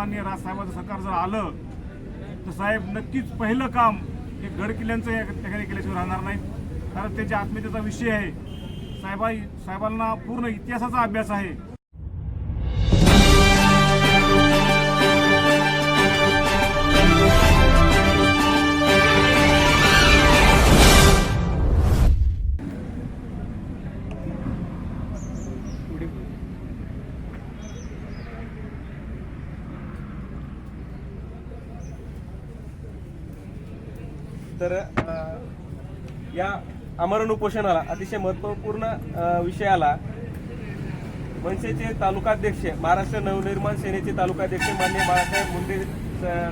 सन्माननीय राजसाहेबांचं सरकार जर आलं तर साहेब नक्कीच पहिलं काम हे गडकिल्ल्यांचं या ठिकाणी केल्याशिवाय राहणार नाही. कारण त्याच्या आत्मीयतेचा विषय आहे. साहेबा साहेबांना पूर्ण इतिहासाचा अभ्यास आहे. तर या आमरण उपोषणाला अतिशय महत्त्वपूर्ण विषयाला विषय आला मनसेचे तालुकाध्यक्ष महाराष्ट्र नवनिर्माण सेनेचे तालुकाध्यक्ष मान्य बाळासाहेब मुंडे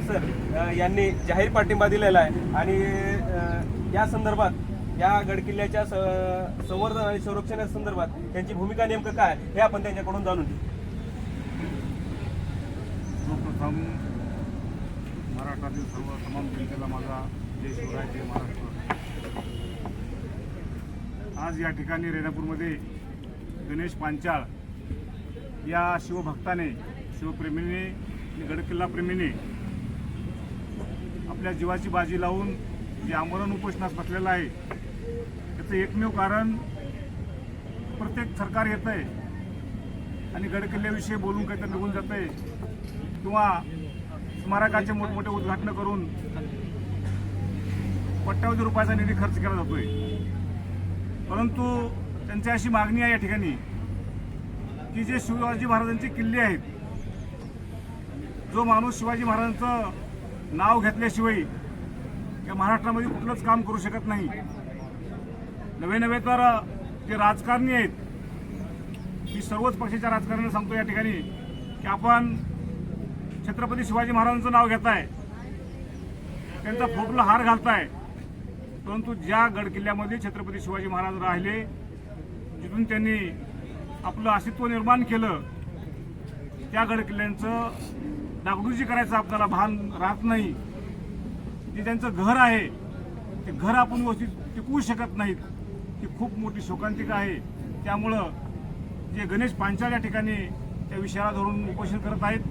सर यांनी जाहीर पाठिंबा दिलेला आहे. आणि या संदर्भात या गडकिल्ल्याच्या स- संवर्धन आणि संरक्षणा संदर्भात त्यांची भूमिका नेमकं काय हे आपण त्यांच्याकडून जाणून घेऊ. सर्वप्रथम सर्व तमाम जनतेला माझा जय शिवराय जय महाराष्ट्र. आज या ठिकाणी रेणापूरमध्ये गणेश पांचाळ या शिवभक्ताने शिवप्रेमीने आणि आपल्या जीवाची बाजी लावून जे आमरण उपोषणास बसलेलं आहे त्याचं एकमेव कारण प्रत्येक सरकार येतं आहे आणि गडकिल्ल्याविषयी बोलून काहीतरी निघून जात आहे किंवा स्मारकाचे मोठमोठे उद्घाटन करून कोट्यावधी रुपयाचा निधी खर्च केला जातोय. परंतु त्यांची अशी मागणी आहे या ठिकाणी की जे शिवाजी महाराजांचे किल्ले आहेत जो माणूस शिवाजी महाराजांचं नाव घेतल्याशिवाय या महाराष्ट्रामध्ये कुठलंच काम करू शकत नाही. नवे नवे तर जे राजकारणी आहेत मी सर्वच पक्षाच्या राजकारण्यांना सांगतो या ठिकाणी की आपण छत्रपती शिवाजी महाराजांचं नाव घेताय त्यांचा फोटोला हार घालताय परंतु ज्या गडकिल्ल्यामध्ये छत्रपती शिवाजी महाराज राहिले जिथून त्यांनी आपलं अस्तित्व निर्माण केलं त्या गडकिल्ल्यांचं डागडुजी करायचं आपल्याला भान राहत नाही. जे त्यांचं घर आहे ते घर आपण व्यवस्थित टिकवू शकत नाहीत. ही खूप मोठी शोकांतिका आहे. त्यामुळं जे गणेश पांचाळ या ठिकाणी त्या विषयाला धरून उपोषण करत आहेत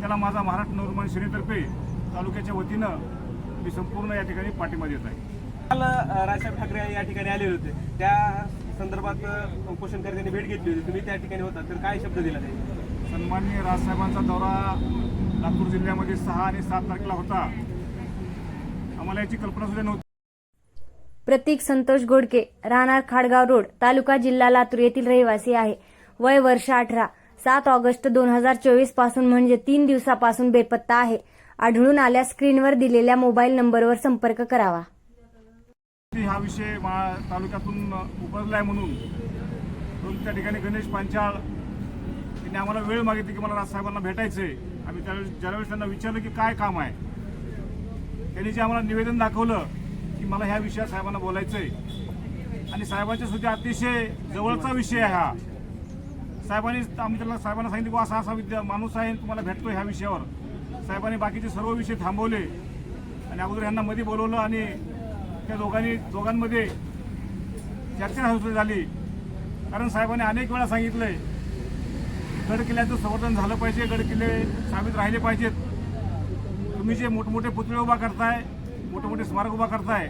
त्याला माझा महाराष्ट्र नवनिर्माण सेनेतर्फे तालुक्याच्या वतीनं मी संपूर्ण या ठिकाणी पाठिंबा देत आहे. काल राजसाहेब ठाकरे या ठिकाणी आले होते. त्या संदर्भात उपोषणकर्त्यांनी भेट घेतली होती. तुम्ही त्या ठिकाणी होता. तर काय शब्द दिला त्यांनी? सन्माननीय राजसाहेबांचा दौरा लातूर जिल्ह्यामध्ये सहा आणि सात तारखेला होता. आम्हाला याची कल्पना सुद्धा नव्हती. प्रतीक संतोष गोडके राहणार खाडगाव रोड तालुका जिल्हा लातूर येथील रहिवासी आहे. वय वर्ष अठरा. सात ऑगस्ट दोन हजार चोवीसपासून म्हणजे तीन दिवसापासून बेपत्ता आहे. आढळून आल्यास स्क्रीनवर दिलेल्या मोबाईल नंबरवर संपर्क करावा. की हा विषय मा तालुक्यातून उपजलाय म्हणून. परंतु त्या ठिकाणी गणेश पांचाळ यांनी आम्हाला वेळ मागितली की मला राजसाहेबांना भेटायचंय. आम्ही त्यावेळेस ज्यावेळेस त्यांना विचारलं की काय काम आहे त्यांनी जे आम्हाला निवेदन दाखवलं की मला ह्या विषयात साहेबांना बोलायचंय. आणि साहेबांच्या सुद्धा अतिशय जवळचा विषय आहे हा. साहेबांनी आम्ही त्याला साहेबांना सांगितलं की असा असा विद्या माणूस आहे तुम्हाला भेटतो ह्या विषयावर. साहेबांनी बाकीचे सर्व विषय थांबवले. आणि अगोदर यांना मध्ये बोलवलं आणि त्या दोघांनी दोघांमध्ये चर्चा सुरू झाली. कारण साहेबांनी अनेक वेळा सांगितलंय गड किल्ल्याचं संवर्धन झालं पाहिजे गड किल्ले साबित राहिले पाहिजेत. तुम्ही जे मोठमोठे पुतळे उभा करताय मोठे मोठे स्मारक उभा करताय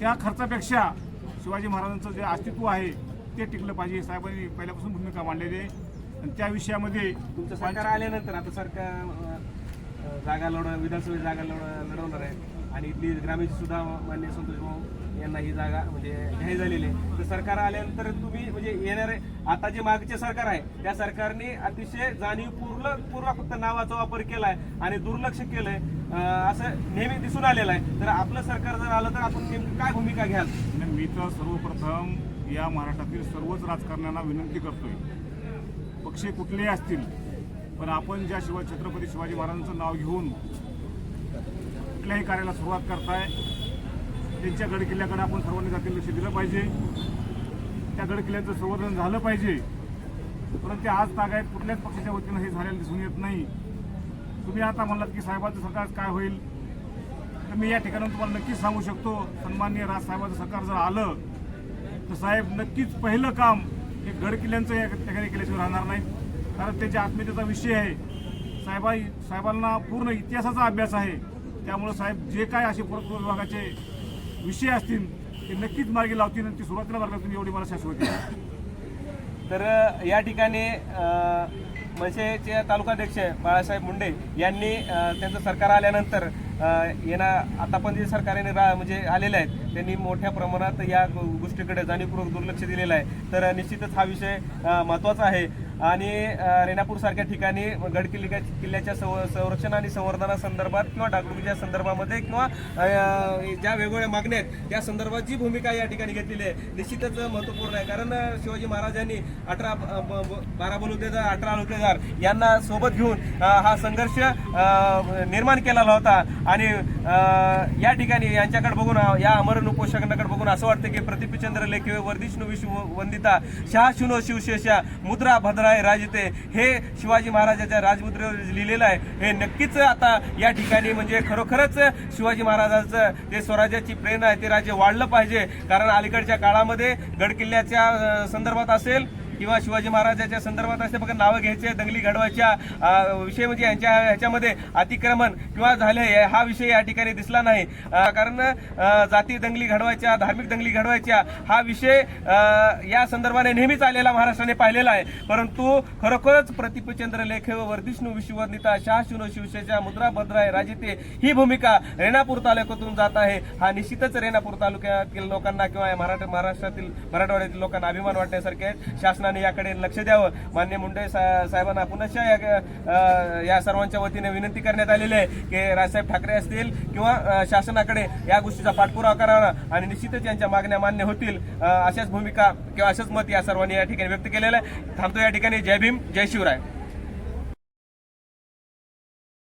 त्या खर्चापेक्षा शिवाजी महाराजांचं जे अस्तित्व आहे ते टिकलं पाहिजे. साहेबांनी पहिल्यापासून भूमिका मांडलेली आहे. आणि त्या विषयामध्ये तुमचं सरकार आल्यानंतर आता सरकार जागा लढ विधानसभेची जागा लढ लढवणार आहे. आणि इथली ग्रामीणची सुद्धा मान्य संतोष भाऊ यांना ही जागा म्हणजे जाहीर झालेली आहे. तर सरकार आल्यानंतर तुम्ही म्हणजे येणारे आता जे मागचे सरकार आहे त्या सरकारने अतिशय जाणीवपूर्वक पूर्व फक्त नावाचा वापर केलाय आणि दुर्लक्ष केलंय. असं नेहमी दिसून आलेलं आहे. तर आपलं सरकार जर आलं तर आपण नेमकं काय भूमिका घ्याल? मी तर सर्वप्रथम या महाराष्ट्रातील सर्वच राजकारण्यांना विनंती करतोय. पक्षी कुठलेही असतील पण आपण ज्या शिवाय छत्रपती शिवाजी महाराजांचं नाव घेऊन कुठल्याही कार्याला सुरुवात करताय त्यांच्या गडकिल्ल्याकडे आपण सर्वांनी जातील लक्ष दिलं पाहिजे. त्या गडकिल्ल्याचं संवर्धन झालं पाहिजे. परंतु आज तागायत कुठल्याच पक्षाच्या वतीनं हे झालेलं दिसून येत नाही. तुम्ही आता म्हणलात की साहेबांचं सरकार काय होईल? तर मी या ठिकाणी तुम्हाला नक्कीच सांगू शकतो सन्माननीय राजसाहेबांचं सरकार जर आलं तर साहेब नक्कीच पहिलं काम हे गडकिल्ल्यांचं या ठिकाणी केल्याशिवाय राहणार नाही. कारण त्याच्या आत्मीयतेचा विषय आहे. साहेबा साहेबांना पूर्ण इतिहासाचा अभ्यास आहे. त्यामुळं साहेब जे काय असे पुरातत्व विभागाचे विषय असतील ते नक्कीच मार्गी लावतील आणि ती सुरुवातीला वर्गातून एवढी मला शाश्वत आहे. तर या ठिकाणी मनसेचे तालुकाध्यक्ष बाळासाहेब मुंडे यांनी त्यांचं सरकार आल्यानंतर येणार आता पण जे सरकार रा- म्हणजे आलेले आहेत त्यांनी मोठ्या प्रमाणात या गोष्टीकडे जाणीवपूर्वक दुर्लक्ष दिलेलं आहे. तर निश्चितच हा विषय महत्त्वाचा आहे. आणि रेणापूरसारख्या ठिकाणी गड किल्ल्या किल्ल्याच्या संरक्षण आणि संवर्धनासंदर्भात किंवा डागडुजीच्या संदर्भामध्ये किंवा ज्या वेगवेगळ्या मागण्या आहेत त्या संदर्भात जी भूमिका या ठिकाणी घेतलेली आहे निश्चितच महत्त्वपूर्ण आहे. कारण शिवाजी महाराजांनी अठरा ब- ब- बारा बलुतेदार अठरा बलुतेदार यांना सोबत घेऊन हा संघर्ष निर्माण केलेला होता. आणि या ठिकाणी यांच्याकडे बघून या अमरण उपोषकांकडे बघून असं वाटतं की प्रतिपचंद्र लेखे वर्धिष्णू विश्व वंदिता शहा शुनो शिवशेषा मुद्रा राज राजते हे शिवाजी महाराजाच्या राजमुद्रेवर लिहिलेलं आहे. हे नक्कीच आता या ठिकाणी म्हणजे खरोखरच शिवाजी महाराजांचं जे स्वराज्याची प्रेरणा आहे ते राज्य वाढलं पाहिजे. कारण अलीकडच्या काळामध्ये गडकिल्ल्याच्या संदर्भात असेल किंवा शिवाजी महाराजाच्या संदर्भात असे फक्त नावं घ्यायचे दंगली घडवायच्या विषय म्हणजे यांच्या ह्याच्यामध्ये अतिक्रमण किंवा झाले हा विषय या ठिकाणी दिसला नाही. कारण जाती दंगली घडवायच्या धार्मिक दंगली घडवायच्या हा विषय या संदर्भाने नेहमीच आलेला महाराष्ट्राने पाहिलेला आहे. परंतु खरोखरच प्रतिपचंद्र लेखे व वर्धिष्णू शाह शहाशुनो शिवसेच्या मुद्रा भद्राय राजिते ही भूमिका रेणापूर तालुक्यातून जात आहे. हा निश्चितच रेणापूर तालुक्यातील लोकांना किंवा महाराष्ट्रातील मराठवाड्यातील लोकांना अभिमान वाटण्यासारखे आहेत. शासनाने याकडे लक्ष द्यावं. मान्य मुंडे साहेबांना पुनश्च या या सर्वांच्या वतीने विनंती करण्यात आलेली आहे की राजसाहेब ठाकरे असतील किंवा शासनाकडे या गोष्टीचा पाठपुरावा करावा आणि निश्चितच यांच्या मागण्या मान्य होतील. अशाच भूमिका किंवा अशाच मत या सर्वांनी या ठिकाणी व्यक्त केलेलं आहे. थांबतो या ठिकाणी. जय भीम जय शिवराय.